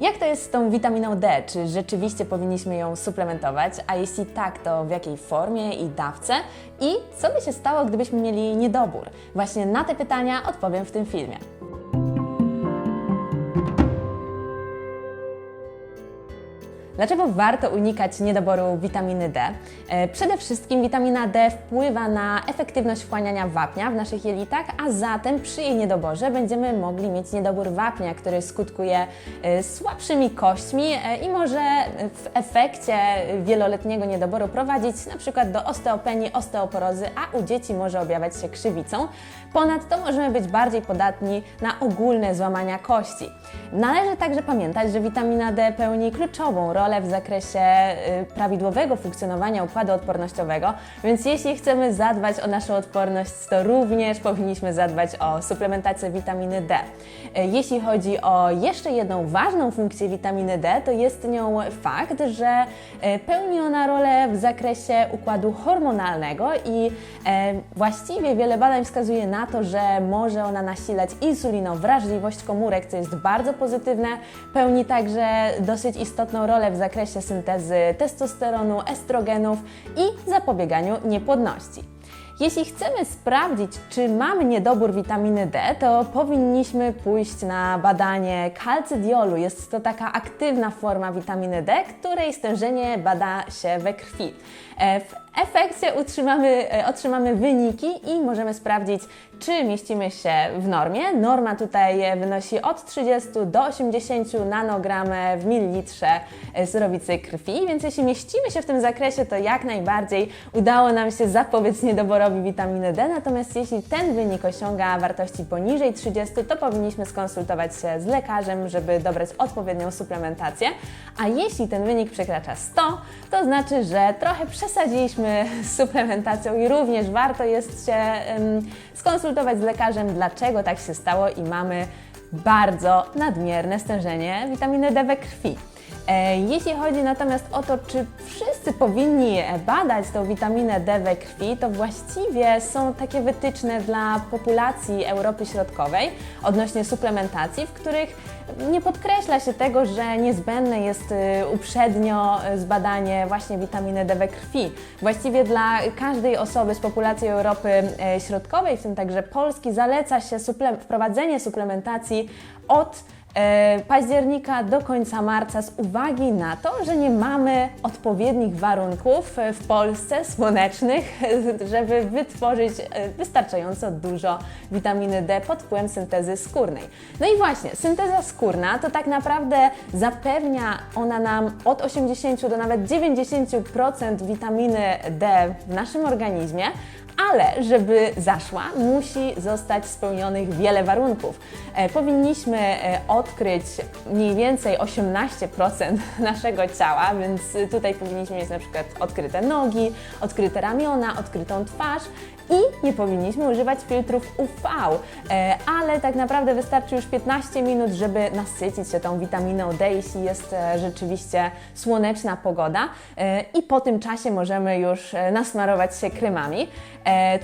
Jak to jest z tą witaminą D? Czy rzeczywiście powinniśmy ją suplementować? A jeśli tak, to w jakiej formie i dawce? I co by się stało, gdybyśmy mieli niedobór? Właśnie na te pytania odpowiem w tym filmie. Dlaczego warto unikać niedoboru witaminy D? E, Przede wszystkim witamina D wpływa na efektywność wchłaniania wapnia w naszych jelitach, a zatem przy jej niedoborze będziemy mogli mieć niedobór wapnia, który skutkuje e, słabszymi kośćmi e, i może w efekcie wieloletniego niedoboru prowadzić na przykład do osteopenii, osteoporozy, a u dzieci może objawiać się krzywicą. Ponadto możemy być bardziej podatni na ogólne złamania kości. Należy także pamiętać, że witamina D pełni kluczową rolę w zakresie y, prawidłowego funkcjonowania układu odpornościowego, więc jeśli chcemy zadbać o naszą odporność, to również powinniśmy zadbać o suplementację witaminy D. Y, Jeśli chodzi o jeszcze jedną ważną funkcję witaminy D, to jest nią fakt, że y, pełni ona rolę w zakresie układu hormonalnego i właściwie wiele badań wskazuje na to, że może ona nasilać insulinowrażliwość komórek, co jest bardzo pozytywne. Pełni także dosyć istotną rolę w zakresie syntezy testosteronu, estrogenów i zapobieganiu niepłodności. Jeśli chcemy sprawdzić, czy mamy niedobór witaminy D, to powinniśmy pójść na badanie kalcydiolu. Jest to taka aktywna forma witaminy D, której stężenie bada się we krwi. E, W efekcie utrzymamy, e, otrzymamy wyniki i możemy sprawdzić, czy mieścimy się w normie. Norma tutaj wynosi od 30 do 80 nanogram w mililitrze e, surowicy krwi, więc jeśli mieścimy się w tym zakresie, to jak najbardziej udało nam się zapobiec niedoborowi witaminy D. Natomiast jeśli ten wynik osiąga wartości poniżej 30, to powinniśmy skonsultować się z lekarzem, żeby dobrać odpowiednią suplementację. A jeśli ten wynik przekracza 100, to znaczy, że trochę przesadziliśmy z suplementacją i również warto jest się skonsultować z lekarzem, dlaczego tak się stało i mamy bardzo nadmierne stężenie witaminy D we krwi. E, Jeśli chodzi natomiast o to, czy wszyscy powinni badać tą witaminę D we krwi, to właściwie są takie wytyczne dla populacji Europy Środkowej odnośnie suplementacji, w których nie podkreśla się tego, że niezbędne jest y, uprzednio zbadanie właśnie witaminy D we krwi. Właściwie dla każdej osoby z populacji Europy e, Środkowej, w tym także Polski, zaleca się suple- wprowadzenie suplementacji od e, października do końca marca z uwagi na to, że nie mamy odpowiednich warunków e, w Polsce słonecznych, żeby wytworzyć e, wystarczająco dużo witaminy D pod wpływem syntezy skórnej. No i właśnie, synteza skórna to tak naprawdę zapewnia ona nam od 80 do nawet 90% witaminy D w naszym organizmie, ale żeby zaszła, musi zostać spełnionych wiele warunków. E, powinniśmy e, odkryć mniej więcej 18% naszego ciała, więc tutaj powinniśmy mieć na przykład odkryte nogi, odkryte ramiona, odkrytą twarz i nie powinniśmy używać filtrów UV, e, ale tak naprawdę wystarczy już 15 minut, żeby nasycić się tą witaminą D, jeśli jest e, rzeczywiście słoneczna pogoda e, i po tym czasie możemy już nasmarować się kremami.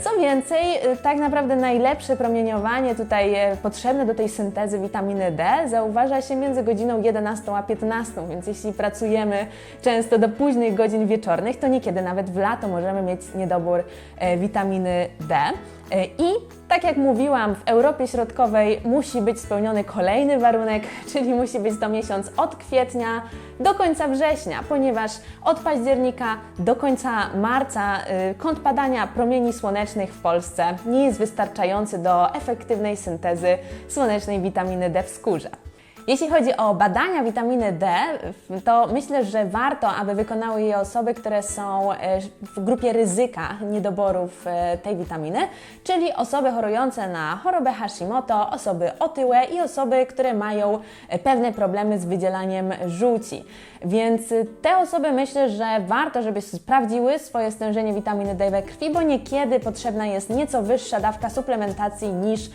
Co więcej, tak naprawdę najlepsze promieniowanie tutaj potrzebne do tej syntezy witaminy D zauważa się między godziną 11 a 15, więc jeśli pracujemy często do późnych godzin wieczornych, to niekiedy nawet w lato możemy mieć niedobór e, D. E, I tak jak mówiłam, w Europie Środkowej musi być spełniony kolejny warunek, czyli musi być to miesiąc od kwietnia do końca września, ponieważ od października do końca marca y, kąt padania promieni słonecznych w Polsce nie jest wystarczający do efektywnej syntezy słonecznej witaminy D w skórze. Jeśli chodzi o badania witaminy D, to myślę, że warto, aby wykonały je osoby, które są e, w grupie ryzyka niedoborów e, tej witaminy, czyli osoby chorujące na chorobę Hashimoto, osoby otyłe i osoby, które mają e, pewne problemy z wydzielaniem żółci. Więc te osoby myślę, że warto, żeby sprawdziły swoje stężenie witaminy D we krwi, bo niekiedy potrzebna jest nieco wyższa dawka suplementacji niż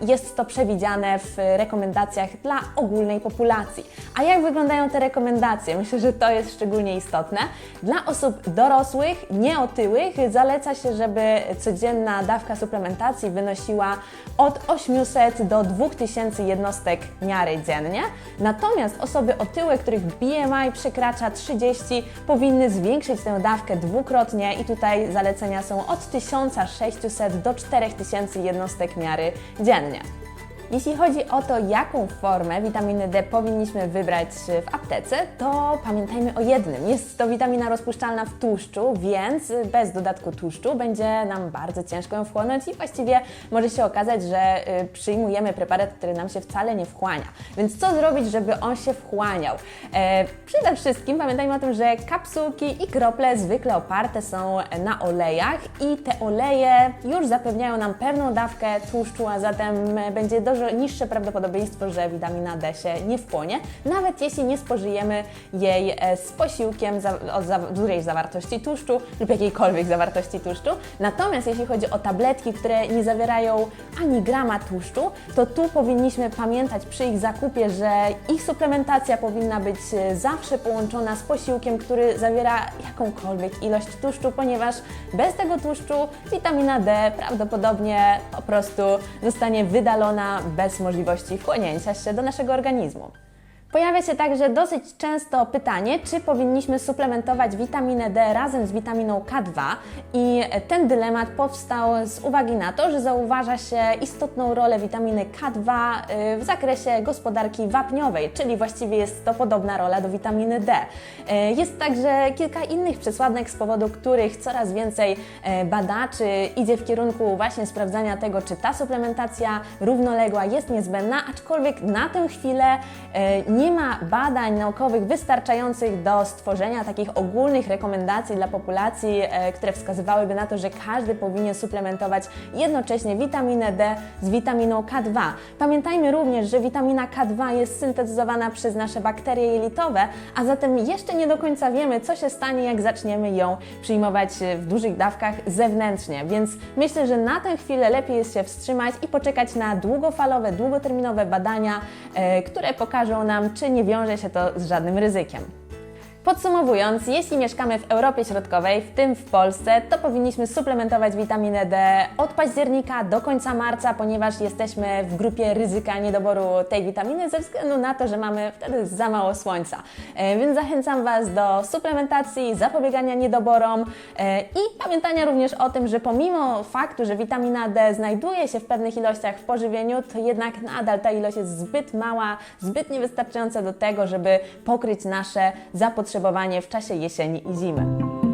jest to przewidziane w rekomendacjach dla ogólnej populacji. A jak wyglądają te rekomendacje? Myślę, że to jest szczególnie istotne. Dla osób dorosłych, nieotyłych zaleca się, żeby codzienna dawka suplementacji wynosiła od 800 do 2000 jednostek miary dziennie. Natomiast osoby otyłe, których BMI przekracza 30, powinny zwiększyć tę dawkę dwukrotnie i tutaj zalecenia są od 1600 do 4000 jednostek miary dziennie. Jeśli chodzi o to, jaką formę witaminy D powinniśmy wybrać w aptece, to pamiętajmy o jednym. Jest to witamina rozpuszczalna w tłuszczu, więc bez dodatku tłuszczu będzie nam bardzo ciężko ją wchłonąć i właściwie może się okazać, że y, przyjmujemy preparat, który nam się wcale nie wchłania. Więc co zrobić, żeby on się wchłaniał? E, przede wszystkim pamiętajmy o tym, że kapsułki i krople zwykle oparte są na olejach i te oleje już zapewniają nam pewną dawkę tłuszczu, a zatem e, będzie dużo niższe prawdopodobieństwo, że witamina D się nie wchłonie, nawet jeśli nie spożyjemy jej e, z posiłkiem o dużej zawartości tłuszczu lub jakiejkolwiek zawartości tłuszczu. Natomiast jeśli chodzi o tabletki, które nie zawierają ani grama tłuszczu, to tu powinniśmy pamiętać przy ich zakupie, że ich suplementacja powinna być e, zawsze połączona z posiłkiem, który zawiera jakąkolwiek ilość tłuszczu, ponieważ bez tego tłuszczu witamina D prawdopodobnie po prostu zostanie wydalona bez możliwości wchłonięcia się do naszego organizmu. Pojawia się także dosyć często pytanie, czy powinniśmy suplementować witaminę D razem z witaminą K2 i ten dylemat powstał z uwagi na to, że zauważa się istotną rolę witaminy K2 y, w zakresie gospodarki wapniowej, czyli właściwie jest to podobna rola do witaminy D. Y, Jest także kilka innych przesłanek, z powodu których coraz więcej y, badaczy idzie w kierunku właśnie sprawdzania tego, czy ta suplementacja równoległa jest niezbędna, aczkolwiek na tę chwilę y, nie ma badań naukowych wystarczających do stworzenia takich ogólnych rekomendacji dla populacji, e, które wskazywałyby na to, że każdy powinien suplementować jednocześnie witaminę D z witaminą K2. Pamiętajmy również, że witamina K2 jest syntetyzowana przez nasze bakterie jelitowe, a zatem jeszcze nie do końca wiemy, co się stanie, jak zaczniemy ją przyjmować e, w dużych dawkach zewnętrznie. Więc myślę, że na tę chwilę lepiej jest się wstrzymać i poczekać na długofalowe, długoterminowe badania, e, które pokażą nam, czy nie wiąże się to z żadnym ryzykiem. Podsumowując, jeśli mieszkamy w Europie Środkowej, w tym w Polsce, to powinniśmy suplementować witaminę D od października do końca marca, ponieważ jesteśmy w grupie ryzyka niedoboru tej witaminy ze względu na to, że mamy wtedy za mało słońca. E, Więc zachęcam Was do suplementacji, zapobiegania niedoborom e, i pamiętania również o tym, że pomimo faktu, że witamina D znajduje się w pewnych ilościach w pożywieniu, to jednak nadal ta ilość jest zbyt mała, zbyt niewystarczająca do tego, żeby pokryć nasze zapotrzebowanie w czasie jesieni i zimy.